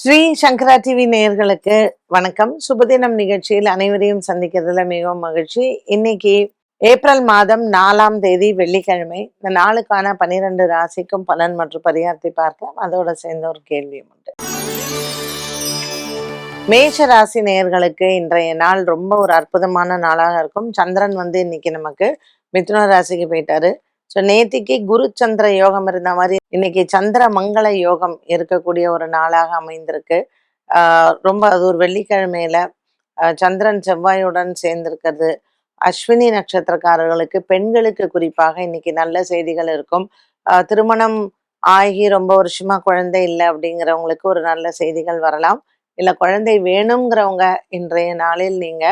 ஸ்ரீ சங்கரா TV நேயர்களுக்கு வணக்கம். சுபதினம் நிகழ்ச்சியில் அனைவரையும் சந்திக்கிறதுல மிகவும் மகிழ்ச்சி. இன்னைக்கு ஏப்ரல் மாதம் நாலாம் தேதி வெள்ளிக்கிழமை. இந்த நாளுக்கான பனிரெண்டு ராசிக்கும் பலன் மற்றும் பரிகாரத்தை பார்க்கலாம். அதோட சேர்ந்த ஒரு கேள்வியும் உண்டு. மேஷ ராசி நேயர்களுக்கு இன்றைய நாள் ரொம்ப ஒரு அற்புதமான நாளாக இருக்கும். சந்திரன் வந்து இன்னைக்கு நமக்கு மிதுன ராசிக்கு போயிட்டாரு. ஸோ நேத்திக்கு குரு சந்திர யோகம் இருந்த மாதிரி இன்னைக்கு சந்திர மங்கள யோகம் இருக்கக்கூடிய ஒரு நாளாக அமைந்திருக்கு. ஆஹ் ரொம்ப அது ஒரு வெள்ளிக்கிழமையில சந்திரன் செவ்வாயுடன் சேர்ந்திருக்கிறது. அஸ்வினி நட்சத்திரக்காரர்களுக்கு பெண்களுக்கு குறிப்பாக இன்னைக்கு நல்ல செய்திகள் இருக்கும். திருமணம் ஆகி ரொம்ப வருஷமா குழந்தை இல்லை அப்படிங்கிறவங்களுக்கு ஒரு நல்ல செய்திகள் வரலாம். இல்லை குழந்தை வேணுங்கிறவங்க இன்றைய நாளில் நீங்க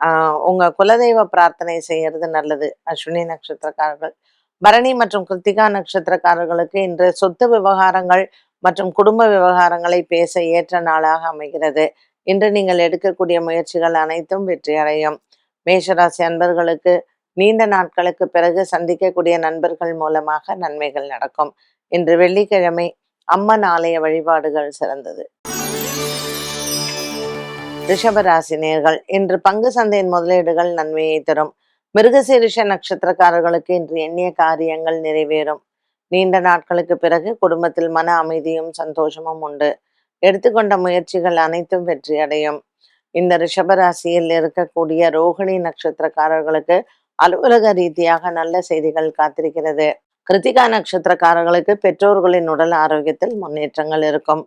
ஆஹ் உங்க குலதெய்வ பிரார்த்தனை செய்யறது நல்லது. அஸ்வினி நட்சத்திரக்காரர்கள். பரணி மற்றும் கிருத்திகா நட்சத்திரக்காரர்களுக்கு இன்று சொத்து விவகாரங்கள் மற்றும் குடும்ப விவகாரங்களை பேச ஏற்ற நாளாக அமைகிறது. இன்று நீங்கள் எடுக்கக்கூடிய முயற்சிகள் அனைத்தும் வெற்றி அடையும் மேஷராசி அன்பர்களுக்கு நீண்ட நாட்களுக்கு பிறகு சந்திக்கக்கூடிய நண்பர்கள் மூலமாக நன்மைகள் நடக்கும். இன்று வெள்ளிக்கிழமை அம்மன் ஆலய வழிபாடுகள் சிறந்தது. ரிஷபராசினியர்கள் இன்று பங்கு சந்தையின் முதலீடுகள் நன்மையை தரும். மிருகசீரிஷ நட்சத்திரக்காரர்களுக்கு இன்று எண்ணிய காரியங்கள் நிறைவேறும். நீண்ட நாட்களுக்கு பிறகு குடும்பத்தில் மன அமைதியும் சந்தோஷமும் உண்டு. எடுத்துக்கொண்ட முயற்சிகள் அனைத்தும் வெற்றி அடையும். இந்த ரிஷபராசியில் இருக்கக்கூடிய ரோகிணி நட்சத்திரக்காரர்களுக்கு அலுவலக ரீதியாக நல்ல செய்திகள் காத்திருக்கிறது. கிருத்திகா நட்சத்திரக்காரர்களுக்கு பெற்றோர்களின் உடல் ஆரோக்கியத்தில் முன்னேற்றங்கள் இருக்கும்.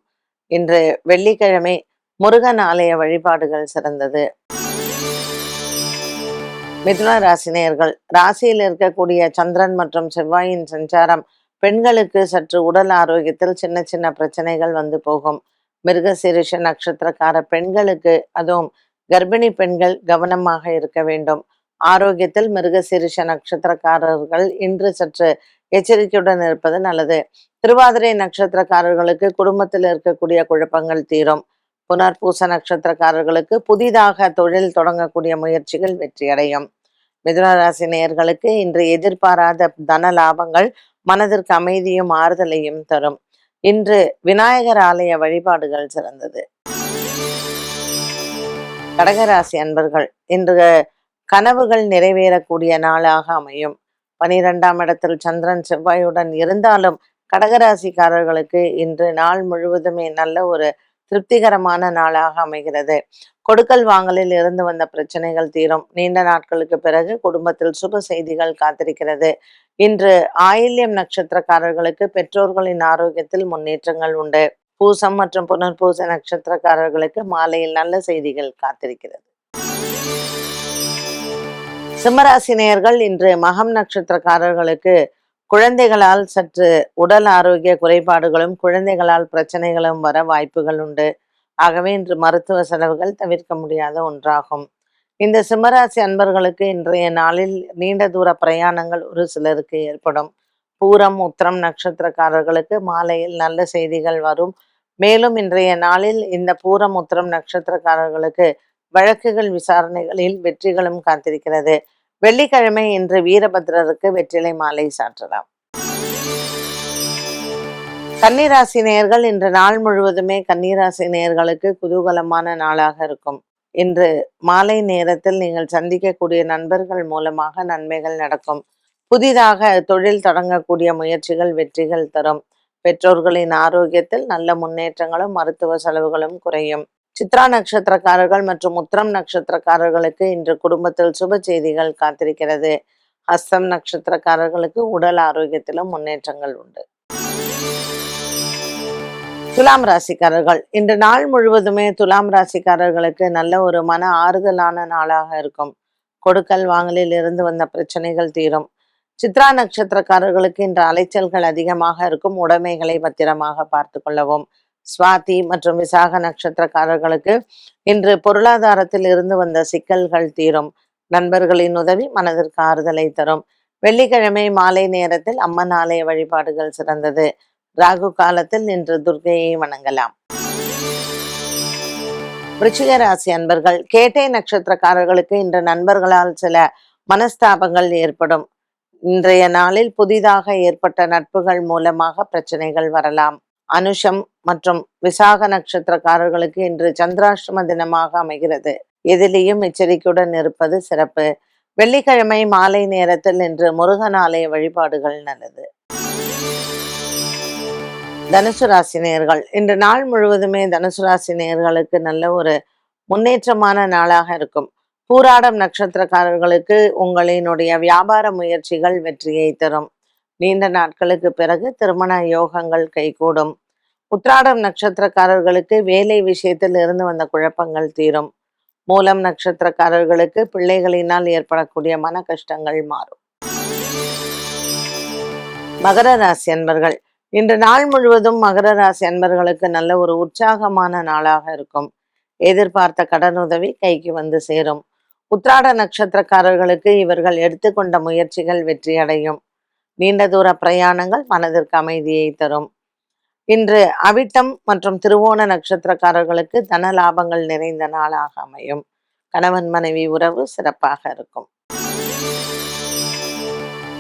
இன்று வெள்ளிக்கிழமை முருகன் ஆலய வழிபாடுகள் சிறந்தது. மிதுன ராசினியர்கள் ராசியில் இருக்கக்கூடிய சந்திரன் மற்றும் செவ்வாயின் சஞ்சாரம் பெண்களுக்கு சற்று உடல் ஆரோக்கியத்தில் சின்ன சின்ன பிரச்சனைகள் வந்து போகும். மிருகசீரிஷ நட்சத்திரக்கார பெண்களுக்கு அதுவும் கர்ப்பிணி பெண்கள் கவனமாக இருக்க வேண்டும். ஆரோக்கியத்தில் மிருகசீரிஷ நட்சத்திரக்காரர்கள் இன்று சற்று எச்சரிக்கையுடன் இருப்பது நல்லது. திருவாதிரை நட்சத்திரக்காரர்களுக்கு குடும்பத்தில் இருக்கக்கூடிய குழப்பங்கள் தீரும். புனர்பூச நட்சத்திரக்காரர்களுக்கு புதிதாக தொழில் தொடங்கக்கூடிய முயற்சிகள் வெற்றியடையும். மிதுனராசி நேயர்களுக்கு இன்று எதிர்பாராத தன லாபங்கள் மனதிற்கு அமைதியும் ஆறுதலையும் தரும். இன்று விநாயகர் ஆலய வழிபாடுகள் சிறந்தது. கடகராசி அன்பர்கள் இன்று கனவுகள் நிறைவேறக்கூடிய நாளாக அமையும். பனிரெண்டாம் இடத்தில் சந்திரன் செவ்வாயுடன் இருந்தாலும் கடகராசிக்காரர்களுக்கு இன்று நாள் முழுவதுமே நல்ல ஒரு திருப்திகரமான நாளாக அமைகிறது. கொடுக்கல் வாங்கலில் இருந்து வந்த பிரச்சனைகள் தீரும். நீண்ட நாட்களுக்கு பிறகு குடும்பத்தில் சுப செய்திகள் காத்திருக்கிறது. இன்று ஆயில்யம் நட்சத்திரக்காரர்களுக்கு பெற்றோர்களின் ஆரோக்கியத்தில் முன்னேற்றங்கள் உண்டு. பூசம் மற்றும் புனர்பூச நட்சத்திரக்காரர்களுக்கு மாலையில் நல்ல செய்திகள் காத்திருக்கிறது. சிம்மராசினியர்கள் இன்று மகம் நட்சத்திரக்காரர்களுக்கு குழந்தைகளால் சற்று உடல் ஆரோக்கிய குறைபாடுகளும் குழந்தைகளால் பிரச்சனைகளும் வர வாய்ப்புகள் உண்டு. ஆகவே இன்று மருத்துவ செலவுகள் தவிர்க்க முடியாத ஒன்றாகும். இந்த சிம்மராசி அன்பர்களுக்கு இன்றைய நாளில் நீண்ட தூர பிரயாணங்கள் ஒரு சிலருக்கு ஏற்படும். பூரம் உத்திரம் நட்சத்திரக்காரர்களுக்கு மாலையில் நல்ல செய்திகள் வரும். மேலும் இன்றைய நாளில் இந்த பூரம் உத்திரம் நட்சத்திரக்காரர்களுக்கு வழக்குகள் விசாரணைகளில் வெற்றிகளும் காத்திருக்கிறது. வெள்ளிக்கிழமை இன்று வீரபத்ரருக்கு வெற்றிலை மாலை சாற்றலாம். கன்னிராசி நேயர்கள் இன்று நாள் முழுவதுமே கன்னிராசி நேயர்களுக்கு குதூகலமான நாளாக இருக்கும். இன்று மாலை நேரத்தில் நீங்கள் சந்திக்கக்கூடிய நண்பர்கள் மூலமாக நன்மைகள் நடக்கும். புதிதாக தொழில் தொடங்கக்கூடிய முயற்சிகள் வெற்றிகள் தரும். பெற்றோர்களின் ஆரோக்கியத்தில் நல்ல முன்னேற்றங்களும் மருத்துவ செலவுகளும் குறையும். சித்ரா நட்சத்திரக்காரர்கள் மற்றும் உத்திரம் நட்சத்திரக்காரர்களுக்கு இன்று குடும்பத்தில் சுப செய்திகள் காத்திருக்கிறது. ஹஸ்தம் நட்சத்திரக்காரர்களுக்கு உடல் ஆரோக்கியத்திலும் முன்னேற்றங்கள் உண்டு. துலாம் ராசிக்காரர்கள். இன்று நாள் முழுவதுமே துலாம் ராசிக்காரர்களுக்கு நல்ல ஒரு மன ஆறுதலான நாளாக இருக்கும். கொடுக்கல் வாங்கலில் இருந்து வந்த பிரச்சனைகள் தீரும். சித்ரா நட்சத்திரக்காரர்களுக்கு இன்று அலைச்சல்கள் அதிகமாக இருக்கும். உடைமைகளை பத்திரமாக பார்த்து கொள்ளவும் சுவாதி மற்றும் விசாக நட்சத்திரக்காரர்களுக்கு இன்று பொருளாதாரத்தில் இருந்து வந்த சிக்கல்கள் தீரும். நண்பர்களின் உதவி மனதிற்கு ஆறுதலை தரும். வெள்ளிக்கிழமை மாலை நேரத்தில் அம்மன் ஆலய வழிபாடுகள் சிறந்தது. ராகு காலத்தில் இன்று துர்கையை வணங்கலாம். விருச்சிக ராசி அன்பர்கள் கேட்டை நட்சத்திரக்காரர்களுக்கு இன்று நண்பர்களால் சில மனஸ்தாபங்கள் ஏற்படும். இன்றைய நாளில் புதிதாக ஏற்பட்ட நட்புகள் மூலமாக பிரச்சனைகள் வரலாம். அனுஷம் மற்றும் விசாக நட்சத்திரக்காரர்களுக்கு இன்று சந்திராஷ்டம தினமாக அமைகிறது. எதிலையும் எச்சரிக்கையுடன் இருப்பது சிறப்பு. வெள்ளிக்கிழமை மாலை நேரத்தில் இன்று முருகன் ஆலய வழிபாடுகள் நல்லது. தனுசு ராசி நேர்கள். இன்று நாள் முழுவதுமே தனுசு ராசி நேர்களுக்கு நல்ல ஒரு முன்னேற்றமான நாளாக இருக்கும். பூராடம் நட்சத்திரக்காரர்களுக்கு உங்களினுடைய வியாபார முயற்சிகள் வெற்றியை தரும். நீண்ட நாட்களுக்கு பிறகு திருமண யோகங்கள் கைகூடும். உத்ராடம் நட்சத்திரக்காரர்களுக்கு வேலை விஷயத்தில் இருந்து வந்த குழப்பங்கள் தீரும். மூலம் நட்சத்திரக்காரர்களுக்கு பிள்ளைகளினால் ஏற்படக்கூடிய மன கஷ்டங்கள் மாறும். மகர ராசி அன்பர்கள் இன்று நாள் முழுவதும் மகர ராசி அன்பர்களுக்கு நல்ல ஒரு உற்சாகமான நாளாக இருக்கும். எதிர்பார்த்த கடனுதவி கைக்கு வந்து சேரும். உத்ராட நட்சத்திரக்காரர்களுக்கு இவர்கள் எடுத்துக்கொண்ட முயற்சிகள் வெற்றியடையும். நீண்ட தூர பிரயாணங்கள் மனதிற்கு அமைதியை தரும். இன்று அவிட்டம் மற்றும் திருவோண நட்சத்திரக்காரர்களுக்கு தன லாபங்கள் நிறைந்த நாளாக அமையும். கணவன் மனைவி உறவு சிறப்பாக இருக்கும்.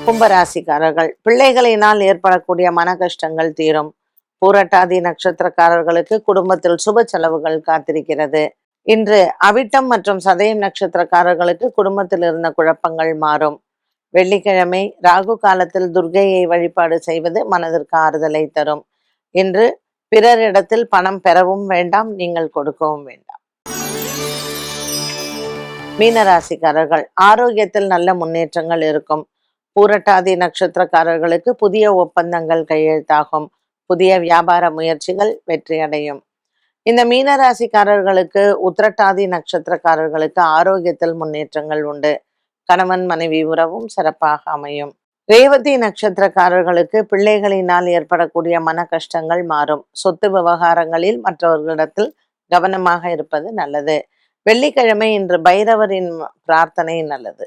கும்பராசிக்காரர்கள் பிள்ளைகளினால் ஏற்படக்கூடிய மன கஷ்டங்கள் தீரும். பூரட்டாதி நட்சத்திரக்காரர்களுக்கு குடும்பத்தில் சுப செலவுகள் காத்திருக்கிறது. இன்று அவிட்டம் மற்றும் சதயம் நட்சத்திரக்காரர்களுக்கு குடும்பத்தில் இருந்த குழப்பங்கள் மாறும். வெள்ளிக்கிழமை ராகு காலத்தில் துர்கையை வழிபாடு செய்வது மனதிற்கு ஆறுதலை தரும். இன்று பிறரிடத்தில் பணம் பெறவும் வேண்டாம் நீங்கள் கொடுக்கவும் வேண்டாம். மீனராசிக்காரர்கள் ஆரோக்கியத்தில் நல்ல முன்னேற்றங்கள் இருக்கும். பூரட்டாதி நட்சத்திரக்காரர்களுக்கு புதிய ஒப்பந்தங்கள் கையெழுத்தாகும். புதிய வியாபார முயற்சிகள் வெற்றியடையும். இந்த மீனராசிக்காரர்களுக்கு உத்திரட்டாதி நட்சத்திரக்காரர்களுக்கு ஆரோக்கியத்தில் முன்னேற்றங்கள் உண்டு. கணவன் மனைவி உறவும் சிறப்பாக அமையும். ரேவதி நட்சத்திரக்காரர்களுக்கு பிள்ளைகளினால் ஏற்படக்கூடிய மன கஷ்டங்கள் மாறும். சொத்து விவகாரங்களில் மற்றவர்களிடத்தில் கவனமாக இருப்பது நல்லது. வெள்ளிக்கிழமை இன்று பைரவரின் பிரார்த்தனை நல்லது.